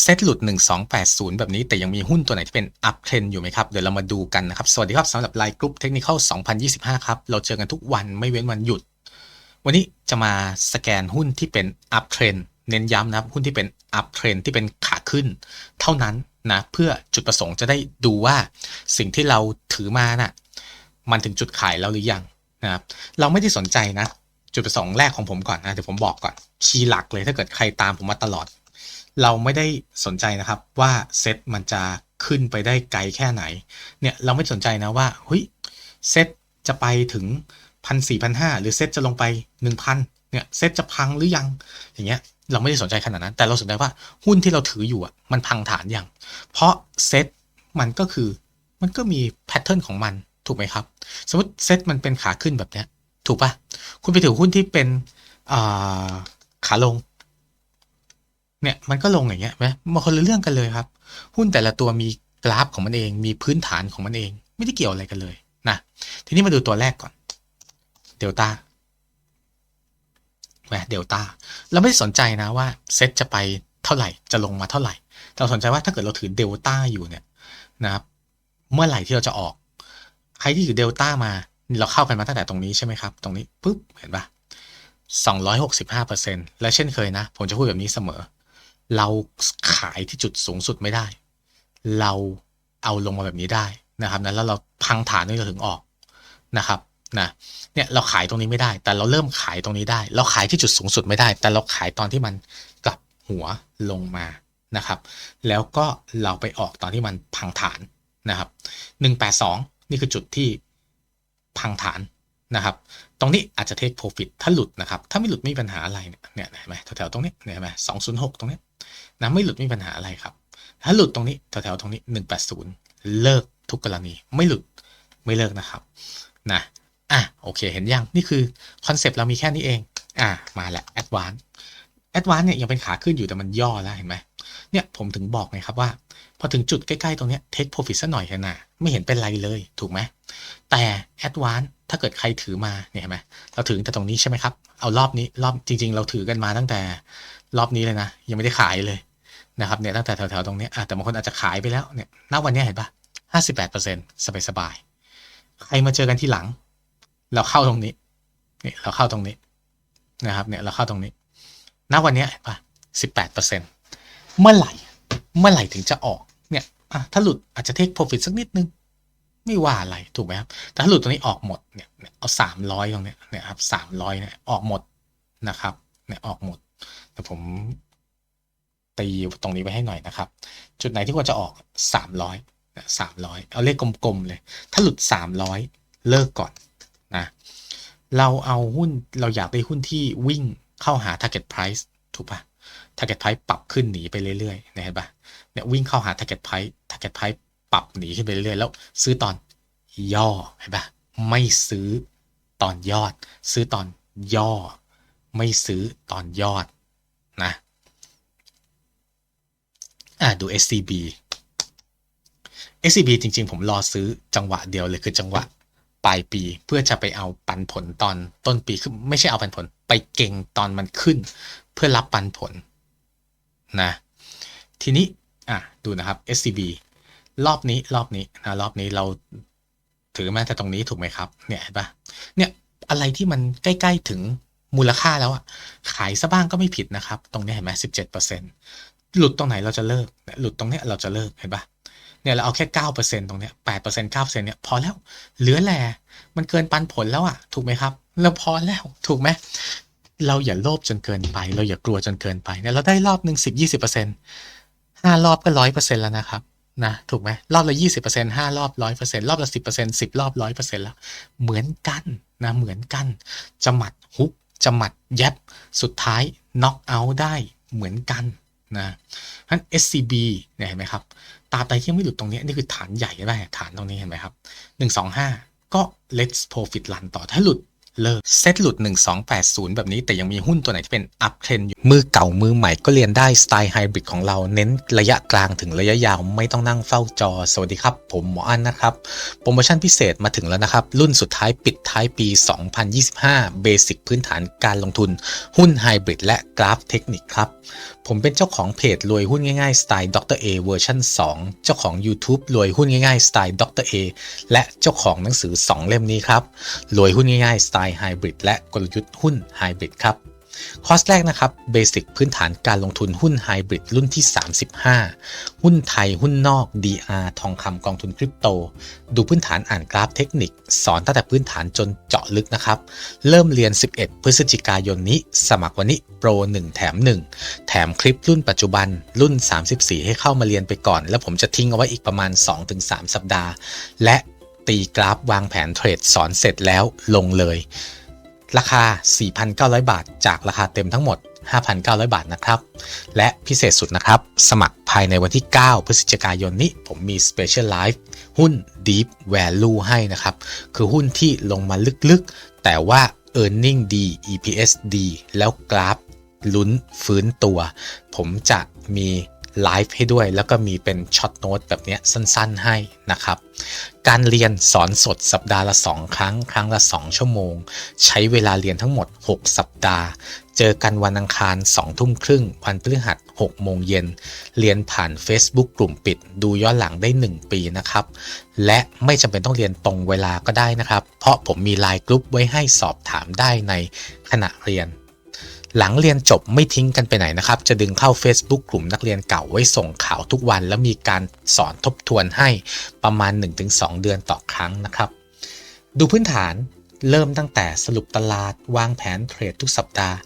เซตหลุด 1280 แบบนี้ แต่ยังมีหุ้นตัวไหนที่เป็นอัพเทรนอยู่ไหมครับ เดี๋ยวเรามาดูกันนะครับ สวัสดีครับสำหรับไลน์กรุ๊ปเทคนิค2025 ครับ เราเจอกันทุกวันไม่เว้นวันหยุด วันนี้จะมาสแกนหุ้นที่เป็นอัพเทรนเน้นย้ำนะครับ หุ้นที่เป็นอัพเทรนที่เป็นขาขึ้น เท่านั้นนะเพื่อจุดประสงค์จะได้ดูว่าสิ่งที่เราถือมาน่ะมันถึงจุดขายแล้วหรือยังนะครับเราไม่ได้สนใจนะ จุดประสงค์แรกของผมก่อนนะเดี๋ยวผมบอกก่อนคีย์หลักเลยถ้าเกิดใครตามผมมาตลอด เราไม่ได้สนใจนะครับว่าเซตมันจะขึ้นไปได้ไกลแค่ไหน เนี่ยเราไม่สนใจนะว่าเฮ้ยเซตจะไปถึงพันสี่พันห้าหรือเซตจะลงไปหนึ่งพันเนี่ยเซตจะพังหรือยังอย่างเงี้ยเราไม่ได้สนใจขนาดนั้น แต่เราสนใจว่าหุ้นที่เราถืออยู่อะมันพังฐานยังเพราะเซตมันก็คือมันก็มีแพทเทิร์นของมันถูกไหมครับ สมมติเซตมันเป็นขาขึ้นแบบเนี้ยถูกปะคุณไปถือหุ้นที่เป็นขาลง เนี่ยมันก็ลงอย่างเงี้ยไหมมาคนละเรื่องกันเลยครับ หุ้นแต่ละตัวมีกราฟของมันเอง มีพื้นฐานของมันเอง ไม่ได้เกี่ยวอะไรกันเลยนะทีนี้มาดูตัวแรกก่อนเดลต้าแหมเดลต้าเราไม่ได้สนใจนะว่าเซ็ตจะไปเท่าไหร่จะลงมาเท่าไหร่เราสนใจว่าถ้าเกิดเราถือเดลต้าอยู่เนี่ยนะครับ เมื่อไหร่ที่เราจะออก ใครที่ถือเดลต้ามา เราเข้ากันมาตั้งแต่ตรงนี้ใช่ไหมครับ ตรงนี้ปุ๊บเห็นปะ265%และเช่นเคยนะ ผมจะพูดแบบนี้เสมอ เราขายที่จุดสูงสุดไม่ได้ เราเอาลงมาแบบนี้ได้นะครับนะแล้วเราพังฐานนี่เราถึงออกนะครับนะเนี่ยเราขายตรงนี้ไม่ได้ แต่เราเริ่มขายตรงนี้ได้ เราขายที่จุดสูงสุดไม่ได้ แต่เราขายตอนที่มันกลับหัวลงมานะครับ แล้วก็เราไปออกตอนที่มันพังฐานนะครับ182 นี่คือจุดที่พังฐาน นะครับตรงนี้อาจจะเทคโปรฟิตถ้าหลุดนะครับ ถ้าไม่หลุดไม่มีปัญหาอะไรเนี่ยเห็นไหมแถวๆตรงนี้เนี่ยเห็นไหมสองศูนย์หกตรงนี้นะไม่หลุดไม่มีปัญหาอะไรครับ ถ้าหลุดตรงนี้แถวๆตรงนี้หนึ่งแปดศูนย์เลิกทุกกรณีไม่หลุดไม่เลิกนะครับนะอะโอเคเห็นยังนี่คือคอนเซปต์เรามีแค่นี้เองอะมาแหละแอดวานแอดวานเนี่ยยังเป็นขาขึ้นอยู่แต่มันย่อแล้วเห็นไหมเนี่ยผมถึงบอกไงครับว่า พอถึงจุดใกล้ ๆ ตรงนี้เทคโปรฟิตสักหน่อยแค่น่ะไม่เห็นเป็นไรเลยถูกไหมแต่แอดวาน ถ้าเกิดใครถือมาเนี่ยเห็นไหมเราถือแต่ตรงนี้ใช่ไหมครับ เอารอบนี้รอบจริง ๆ เราถือกันมาตั้งแต่รอบนี้เลยนะ ยังไม่ได้ขายเลยนะครับเนี่ยตั้งแต่แถวๆตรงนี้แต่บางคนอาจจะขายไปแล้วเนี่ยณวันนี้เห็นปะห้าสิบแปดเปอร์เซ็นต์สบายๆใครมาเจอกันที่หลัง เราเข้าตรงนี้เนี่ยเราเข้าตรงนี้นะครับเนี่ยเราเข้าตรงนี้ณวันนี้เห็นปะสิบแปดเปอร์เซ็นต์เมื่อไหร่เมื่อไหร่ถึงจะออกเนี่ยถ้าหลุดอาจจะเทคโปรฟิตสักนิดนึง ไม่ว่าอะไรถูกไหมครับแต่ถ้าหลุดตรงนี้ออกหมดเนี่ยเอาสามร้อยตรงเนี้ยเนี่ยครับสามร้อยเนี่ยออกหมดนะครับเนี่ยออกหมด แต่ผมตีตรงนี้ไว้ให้หน่อยนะครับ จุดไหนที่ควรจะออกสามร้อยสามร้อยเอาเลขกลมๆเลย ถ้าหลุดสามร้อยเลิกก่อนนะเราเอาหุ้นเราอยากได้หุ้นที่วิ่งเข้าหา target price ถูกปะ target price ปรับขึ้นหนีไปเรื่อยๆนะเห็นปะเนี่ยวิ่งเข้าหา target price target price ปรับหนีขึ้นไปเรื่อยๆแล้ว ซื้อตอนย่อเห็นปะไม่ซื้อตอนยอด ซื้อตอนย่อ ไม่ซื้อตอนยอดนะอะดู SCB SCB จริง ๆ ผมรอซื้อจังหวะเดียวเลยคือจังหวะปลายปีเพื่อจะไปเอาปันผลตอนต้นปีคือไม่ใช่เอาปันผล ไปเก่งตอนมันขึ้น เพื่อรับปันผลนะทีนี้อะดูนะครับ SCB รอบนี้รอบนี้นะรอบนี้เราถือมาแต่ตรงนี้ถูกไหมครับ เนี่ยเห็นปะเนี่ยอะไรที่มันใกล้ๆถึงมูลค่าแล้วอะขายซะบ้างก็ไม่ผิดนะครับ ตรงนี้เห็นไหมสิบเจ็ดเปอร์เซ็นต์หลุดตรงไหนเราจะเลิก หลุดตรงนี้เราจะเลิกเห็นปะเนี่ยเราเอาแค่เก้าเปอร์เซ็นตรงเนี้ยแปดเปอร์เซ็นต์เก้าเปอร์เซ็นต์เนี่ยพอแล้วเหลือแหล่มันเกินปันผลแล้วอะถูกไหมครับเราพอแล้วถูกไหมเราอย่าโลภจนเกินไป เราอย่ากลัวจนเกินไปเนี่ยเราได้รอบหนึ่งสิบยี่สิบเปอร์เซ็นต์ห้ารอบก็ร้อยเปอร์เซ็นต์แล้วนะครับ นะถูกไหมรอบละยี่สิบเปอร์เซ็นต์ห้ารอบร้อยเปอร์เซ็นต์รอบละสิบเปอร์เซ็นต์สิบรอบร้อยเปอร์เซ็นแล้ว เหมือนกันนะเหมือนกัน จะหมัดฮุกจะหมัดแยบสุดท้ายน็อกเอาท์ได้เหมือนกันนะทั้น SCB เนี่ยเห็นไหมครับ ตาไตที่ยงไม่หลุดตรงนี้นี่คือฐานใหญ่ใช่ไหมฐานตรงนี้เห็นไหมครับหนึ่งสองห้าก็ let's profit run ต่อถ้าหลุด เลิกเซตหลุด 1280 แบบนี้แต่ยังมีหุ้นตัวไหนที่เป็นอัพเทรนอยู่ มือเก่ามือใหม่ก็เรียนได้สไตล์ไฮบริดของเราเน้นระยะกลางถึงระยะยาวไม่ต้องนั่งเฝ้าจอ สวัสดีครับ ผมหมออันนะครับ โปรโมชั่นพิเศษมาถึงแล้วนะครับ รุ่นสุดท้ายปิดท้ายปี 2025 เบสิกพื้นฐานการลงทุน หุ้นไฮบริดและกราฟเทคนิคครับ ผมเป็นเจ้าของเพจรวยหุ้นง่ายๆสไตล์ดรเอเวอร์ชัน2 เจ้าของ YouTube รวยหุ้นง่ายๆสไตล์ดรเอและเจ้าของหนังสือ 2 เล่มนี้ครับรวยหุ้นง่ายๆสไตล์ไฮบริดและกลยุทธ์หุ้นไฮบริดครับคอร์สแรกนะครับเบสิกพื้นฐานการลงทุนหุ้นไฮบริดรุ่นที่ 35 หุ้นไทยหุ้นนอก DR ทองคำกองทุนคริปโต ดูพื้นฐานอ่านกราฟเทคนิค สอนตั้งแต่พื้นฐานจนเจาะลึกนะครับ เริ่มเรียน 11 พฤศจิกายนนี้ สมัครวันนี้โปร 1 แถม 1 แถมคลิปรุ่นปัจจุบันรุ่น 34 ให้เข้ามาเรียนไปก่อน แล้วผมจะทิ้งเอาไว้อีกประมาณ 2-3 สัปดาห์ และ ตีกราฟวางแผนเทรดสอนเสร็จแล้วลงเลย ราคา 4,900 บาท จากราคาเต็มทั้งหมด 5,900 บาทนะครับ และพิเศษสุดนะครับ สมัครภายในวันที่ 9 พฤศจิกายนนี้ ผมมี Special Live หุ้น Deep Value ให้นะครับ คือหุ้นที่ลงมาลึกๆ แต่ว่า e a r n i n g ดี EPS ดี แล้วกราฟลุ้นฟื้นตัว ผมจะมี ไลฟ์ให้ด้วย แล้วก็มีเป็นช็อตโน้ตแบบนี้สั้นๆให้นะครับ การเรียนสอนสดสัปดาห์ละ 2 ครั้ง ครั้งละ 2 ชั่วโมง ใช้เวลาเรียนทั้งหมด 6 สัปดาห์ เจอกันวันอังคาร 2 ทุ่มครึ่ง วันพฤหัส6โมงเย็น เรียนผ่าน Facebook กลุ่มปิด ดูย้อนหลังได้ 1 ปีนะครับ และไม่จำเป็นต้องเรียนตรงเวลาก็ได้นะครับ เพราะผมมีไลน์กลุ่มไว้ให้สอบถามได้ในขณะเรียน หลังเรียนจบไม่ทิ้งกันไปไหนนะครับ จะดึงเข้า Facebook กลุ่มนักเรียนเก่าไว้ส่งข่าวทุกวัน แล้วมีการสอนทบทวนให้ประมาณ 1-2 เดือนต่อครั้งนะครับ ดูพื้นฐานเริ่มตั้งแต่สรุปตลาด วางแผนเทรดทุกสัปดาห์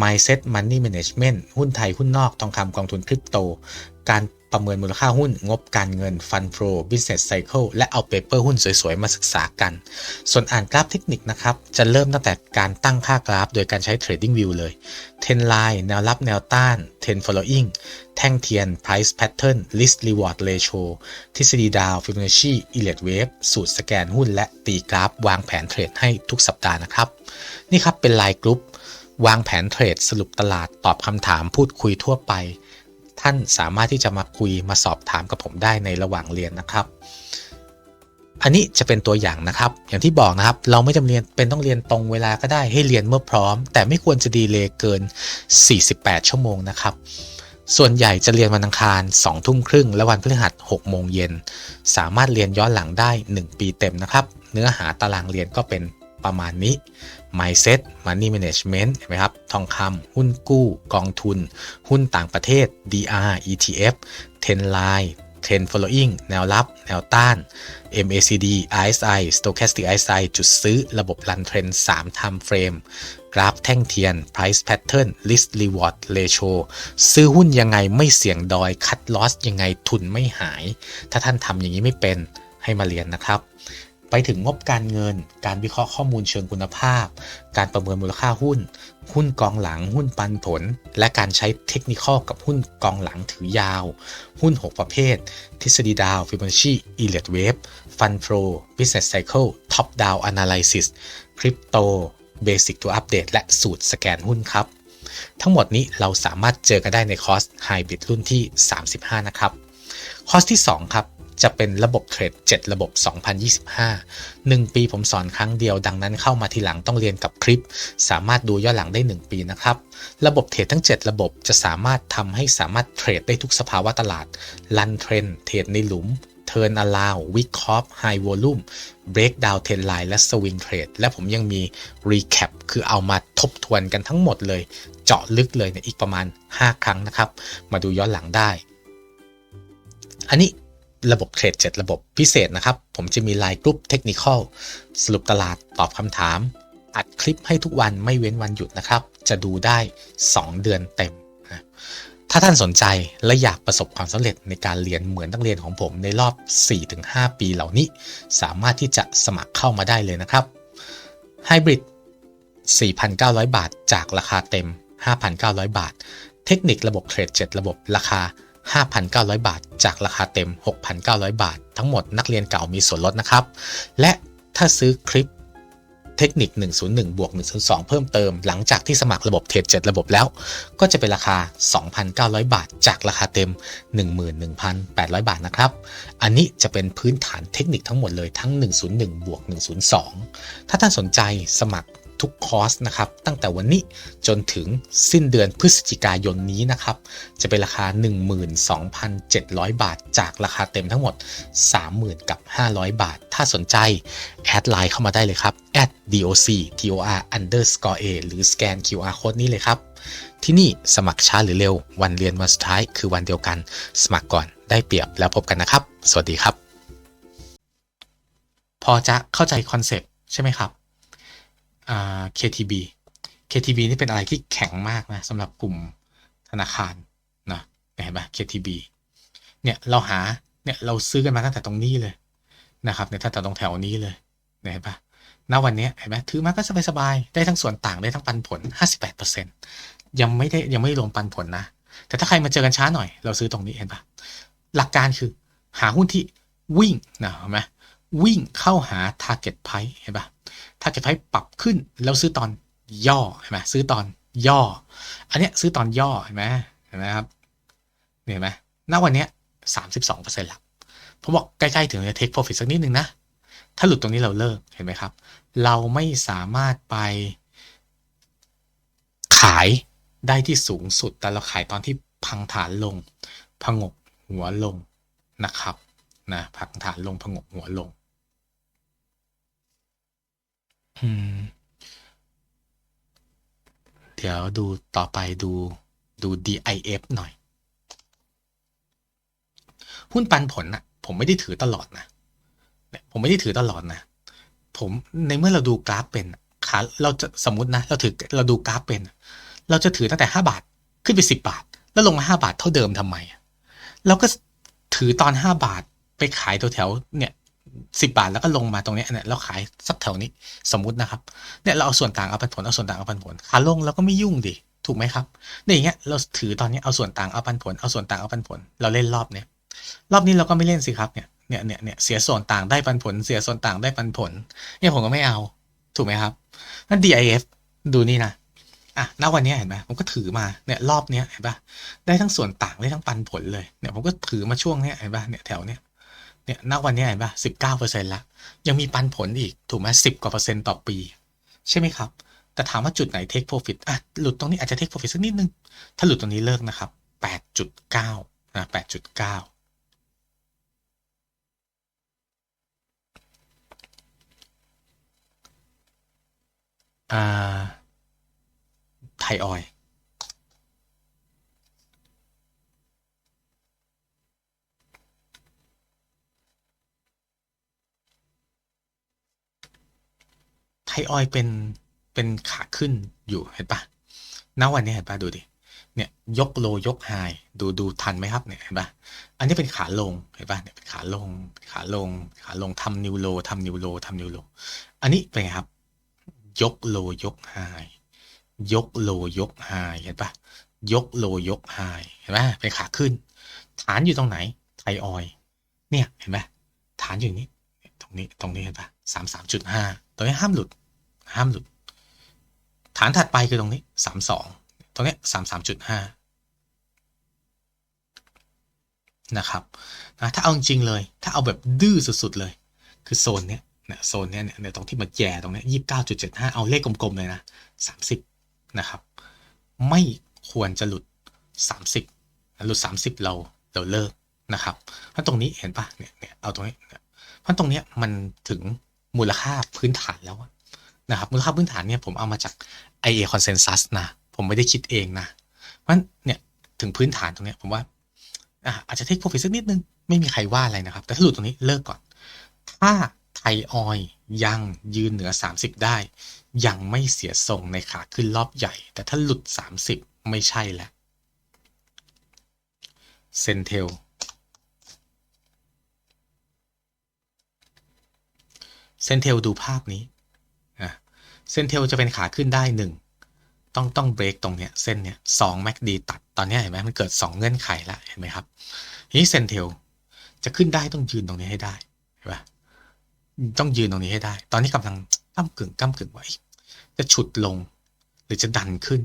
Mindset Money Management หุ้นไทย หุ้นนอก ทองคำกองทุนคริปโต การ ประเมินมูลค่าหุ้นงบการเงิน Fund Flow Business Cycle และเอาเปเปอร์หุ้นสวยๆ มาศึกษากัน ส่วนอ่านกราฟเทคนิคนะครับ จะเริ่มตั้งแต่การตั้งค่ากราฟ โดยการใช้ Trading View เลย Trend Line แนวรับแนวต้าน Trend Following แท่งเทียน Price Pattern Risk Reward Ratio ทฤษฎีดาว Fibonacci Elliott Wave สูตรสแกนหุ้น และตีกราฟ วางแผนเทรดให้ทุกสัปดาห์นะครับ นี่ครับเป็นไลน์กรุ๊ปวางแผนเทรดสรุปตลาดตอบคำถามพูดคุยทั่วไป ท่านสามารถที่จะมาคุยมาสอบถามกับผมได้ในระหว่างเรียนนะครับ อันนี้จะเป็นตัวอย่างนะครับ อย่างที่บอกนะครับ เราไม่จำเป็นเป็นต้องเรียนตรงเวลาก็ได้ให้เรียนเมื่อพร้อม แต่ไม่ควรจะดีเลยเกิน 48 ชั่วโมงนะครับส่วนใหญ่จะเรียนวันอังคาร2ทุ่มครึ่งและวันพฤหัส6โมงเย็น สามารถเรียนย้อนหลังได้ 1 ปีเต็มนะครับ เนื้อหาตารางเรียนก็เป็น ประมาณนี้ Mindset Money Management เห็นไหมครับ ทองคำหุ้นกู้ กองทุน หุ้นต่างประเทศ DR ETF Trend Line Trend Following แนวรับ แนวต้าน MACD RSI Stochastic RSI จุดซื้อระบบรันเทรน3 Time Frame กราฟแท่งเทียน Price Pattern Risk Reward Ratio ซื้อหุ้นยังไงไม่เสี่ยงดอย คัดลอสยังไงทุนไม่หาย ถ้าท่านทำอย่างนี้ไม่เป็นให้มาเรียนนะครับ ไปถึงงบการเงิน การวิเคราะห์ข้อมูลเชิงคุณภาพ การประเมินมูลค่าหุ้น หุ้นกองหลัง หุ้นปันผล และการใช้เทคนิคกับหุ้นกองหลังถือยาว หุ้น 6 ประเภท ทฤษฎีดาว Fibonacci Elliott Wave Fund Flow Business Cycle Top Down Analysis Crypto Basic to Update และสูตรสแกนหุ้นครับ ทั้งหมดนี้เราสามารถเจอกันได้ในคอร์ส Hybrid รุ่นที่ 35 นะครับ คอร์สที่ 2 ครับ จะเป็นระบบเทรด7ระบบ 2025 1 ปีผมสอนครั้งเดียวดังนั้นเข้ามาทีหลังต้องเรียนกับคลิป สามารถดูย้อนหลังได้ 1 ปีนะครับ ระบบเทรดทั้ง 7 ระบบจะสามารถทำให้สามารถเทรดได้ทุกสภาวะตลาด ลันเทรนเทรดในหลุมเทิร์นอลาววิคอฟไฮวอลุ่มเบรกดาวเทนไลน์และสวิงเทรดและผมยังมีรีแคปคือเอามาทบทวนกันทั้งหมดเลย เจาะลึกเลยเนี่ยอีกประมาณ 5 ครั้งนะครับ มาดูย้อนหลังได้ อันนี้ ระบบเทรด7ระบบพิเศษนะครับ ผมจะมีไลน์กรุ๊ปเทคนิคอลสรุปตลาดตอบคำถาม อัดคลิปให้ทุกวันไม่เว้นวันหยุดนะครับ จะดูได้ 2 เดือนเต็มนะถ้าท่านสนใจและอยากประสบความสำเร็จในการเรียนเหมือนนักเรียนของผมในรอบ 4-5 ปีเหล่านี้ สามารถที่จะสมัครเข้ามาได้เลยนะครับไฮบริด4,900 บาท จากราคาเต็ม 5,900 บาท เทคนิคระบบเทรด7ระบบราคา 5,900 บาท จากราคาเต็ม 6,900 บาท ทั้งหมดนักเรียนเก่ามีส่วนลดนะครับ และถ้าซื้อคลิปเทคนิค 101 บวก 102 เพิ่มเติม หลังจากที่สมัครระบบเทรด7ระบบแล้ว ก็จะเป็นราคา 2,900 บาท จากราคาเต็ม 11,800 บาทนะครับ อันนี้จะเป็นพื้นฐานเทคนิคทั้งหมดเลยทั้ง 101 บวก 102 ถ้าท่านสนใจสมัคร ทุกคอร์สนะครับ ตั้งแต่วันนี้จนถึงสิ้นเดือนพฤศจิกายนนี้นะครับ จะเป็นราคา 12,700 บาท จากราคาเต็มทั้งหมด 30,000กับ500 บาท ถ้าสนใจ แอดไลน์เข้ามาได้เลยครับ doc tor underscore a หรือสแกน QR code นี้เลยครับ ที่นี่สมัครช้าหรือเร็ว วันเรียนวันสุดท้ายคือวันเดียวกัน สมัครก่อนได้เปรียบแล้วพบกันนะครับ สวัสดีครับ พอจะเข้าใจคอนเซปต์ใช่ไหมครับ KTB KTB นี่เป็นอะไรที่แข็งมากนะสำหรับกลุ่มธนาคารนะเห็นไหม KTB เนี่ยเราหาเนี่ยเราซื้อกันมาตั้งแต่ตรงนี้เลยนะครับเนี่ยตั้งแต่ตรงแถวนี้เลยเห็นปะณวันนี้เห็นไหมถือมาก็สบายๆได้ทั้งส่วนต่างได้ทั้งปันผล 58%ยังไม่ได้ยังไม่รวมปันผลนะ แต่ถ้าใครมาเจอกันช้าหน่อย เราซื้อตรงนี้เห็นปะหลักการคือหาหุ้นที่วิ่งนะเห็นไหมวิ่งเข้าหา target price เห็นปะ target price ปรับขึ้นแล้วซื้อตอนย่อเห็นไหมซื้อตอนย่อ อันเนี้ยซื้อตอนย่อเห็นไหมเห็นไหมครับเห็นไหมณวันเนี้ยสามสิบสองเปอร์เซ็นต์ละผมบอกใกล้ๆถึงจะ take profit สักนิดนึงนะ ถ้าหลุดตรงนี้เราเลิกเห็นไหมครับ เราไม่สามารถไปขายได้ที่สูงสุด แต่เราขายตอนที่พังฐานลง พงกหัวลงนะครับนะพังฐานลงพงกหัวลง อืม เดี๋ยวดูต่อไปดูดู DIF หน่อย หุ้นปันผลนะผมไม่ได้ถือตลอดนะผมไม่ได้ถือตลอดนะ ผมในเมื่อเราดูกราฟเป็นขาเราจะสมมตินะ เราถือเราดูกราฟเป็น เราจะถือตั้งแต่ห้าบาทขึ้นไปสิบาท แล้วลงมาห้าบาทเท่าเดิมทำไมเราก็ถือตอนห้าบาทไปขายตัวแถวเนี่ย สิบาทแล้วก็ลงมาตรงนี้เนี่ยเราขายสักแถวนี้สมมุตินะครับเนี่ยเราเอาส่วนต่างเอาปันผลเอาส่วนต่างเอาปันผลขาลงเราก็ไม่ยุ่งดิถูกไหมครับในอย่างเงี้ยเราถือตอนนี้เอาส่วนต่างเอาปันผลเอาส่วนต่างเอาปันผล เราเล่นรอบเนี้ยรอบนี้เราก็ไม่เล่นสิครับเนี่ยเนี่ยเนี่ยเนี่ยเสียส่วนต่างได้ปันผล เสียส่วนต่างได้ปันผล เนี่ยผมก็ไม่เอาถูกไหมครับนั่น DIF ดูนี่นะอะณวันนี้เห็นไหมผมก็ถือมาเนี่ยรอบเนี้ยเห็นปะได้ทั้งส่วนต่างได้ทั้งปันผลเลยเนี่ยผมก็ถือมาช่วงเนี้ยเห็นปะเนี่ยแถวเนี้ย เนี่ยณวันนี้เห็นปะสิบเก้าเปอร์เซ็นต์ละยังมีปันผลอีกถูกไหมสิบกว่าเปอร์เซ็นต์ต่อปี ใช่ไหมครับ แต่ถามว่าจุดไหน take profit อะหลุดตรงนี้อาจจะ take profit สักนิดนึง ถ้าหลุดตรงนี้เลิกนะครับแปดจุดเก้านะแปดจุดเก้าอ่าไทยออย ไทยออยเป็นเป็นขาขึ้นอยู่เห็นปะณวันนี้เห็นปะดูดิ เนี่ยยกโลยกไฮดูดูทันไหมครับเนี่ยเห็นปะอันนี้เป็นขาลงเห็นปะเนี่ยเป็นขาลงขาลงขาลงทำนิวโลทำนิวโลทำนิวโล อันนี้เป็นไงครับ ยกโลยกไฮยกโลยกไฮเห็นปะยกโลยกไฮเห็นไหมเป็นขาขึ้น ฐานอยู่ตรงไหนไทยออย เนี่ยเห็นไหมฐานอยู่นี้ตรงนี้ตรงนี้เห็นปะสามสามจุดห้าตรงนี้ห้ามหลุด ห้ามหลุด ฐานถัดไปคือตรงนี้สามสองตรงนี้สามสามจุดห้านะครับนะถ้าเอาจริงเลย ถ้าเอาแบบดื้อสุดๆเลย คือโซนเนี้ยเนี่ยโซนเนี้ยเนี่ยตรงที่มาแย่ตรงนี้ยี่สิบเก้าจุดเจ็ดห้าเอาเลขกลมๆเลยนะสามสิบนะครับ ไม่ควรจะหลุดสามสิบหลุดสามสิบเราเราเลิกนะครับเพราะตรงนี้เห็นปะเนี่ยเนี่ยเอาตรงนี้เพราะตรงเนี้ยมันถึงมูลค่าพื้นฐานแล้ว นะครับมูลค่าพื้นฐานเนี่ยผมเอามาจาก IA Consensus นะผมไม่ได้คิดเองนะเพราะเนี่ยถึงพื้นฐานตรงเนี้ยผมว่าอาจจะเทคโปรฟิตสักนิดนึง ไม่มีใครว่าอะไรนะครับ แต่ถ้าหลุดตรงนี้เลิกก่อน ถ้าไทยออยยังยืนเหนือ 30 ได้ ยังไม่เสียทรงในขาขึ้นรอบใหญ่ แต่ถ้าหลุด 30 ไม่ใช่แล้วเซนเทลเซนเทลดูภาพนี้ เซนเทลจะเป็นขาขึ้นได้หนึ่งต้องต้องเบรกตรงเนี้ยเส้นเนี้ยสองแม็กดีตัดตอนนี้เห็นไหมมันเกิด 2 เงื่อนไขแล้วเห็นไหมครับนี้เซนเทลจะขึ้นได้ต้องยืนตรงนี้ให้ได้เห็นปะต้องยืนตรงนี้ให้ได้ ตอนนี้กำลังก้ากึ่งก้ากึ่งไว้ จะฉุดลง หรือจะดันขึ้น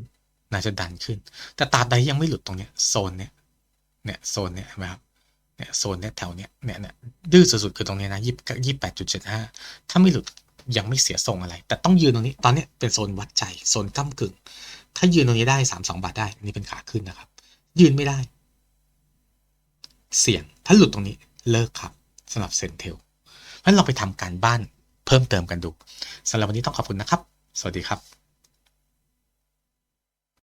น่าจะดันขึ้น แต่ตาใดยังไม่หลุดตรงเนี้ยโซนเนี้ยเนี่ยโซนเนี้ยเห็นไหมครับเนี่ยโซนเนี้ยแถวเนี้ยเนี่ยเนี่ยดื้อสุดๆคือตรงเนี้ยนะยี่ยี่แปดจุดเจ็ดห้าถ้าไม่หลุด ยังไม่เสียทรงอะไร แต่ต้องยืนตรงนี้ ตอนนี้เป็นโซนวัดใจ โซนก้ากึ่ง ถ้ายืนตรงนี้ได้สามสองบาทได้ นี่เป็นขาขึ้นนะครับ ยืนไม่ได้ เสี่ยง ถ้าหลุดตรงนี้เลิกครับสำหรับเซนเทลเพราะฉะนั้นเราไปทำการบ้านเพิ่มเติมกันดูสำหรับวันนี้ต้องขอบคุณนะครับ สวัสดีครับ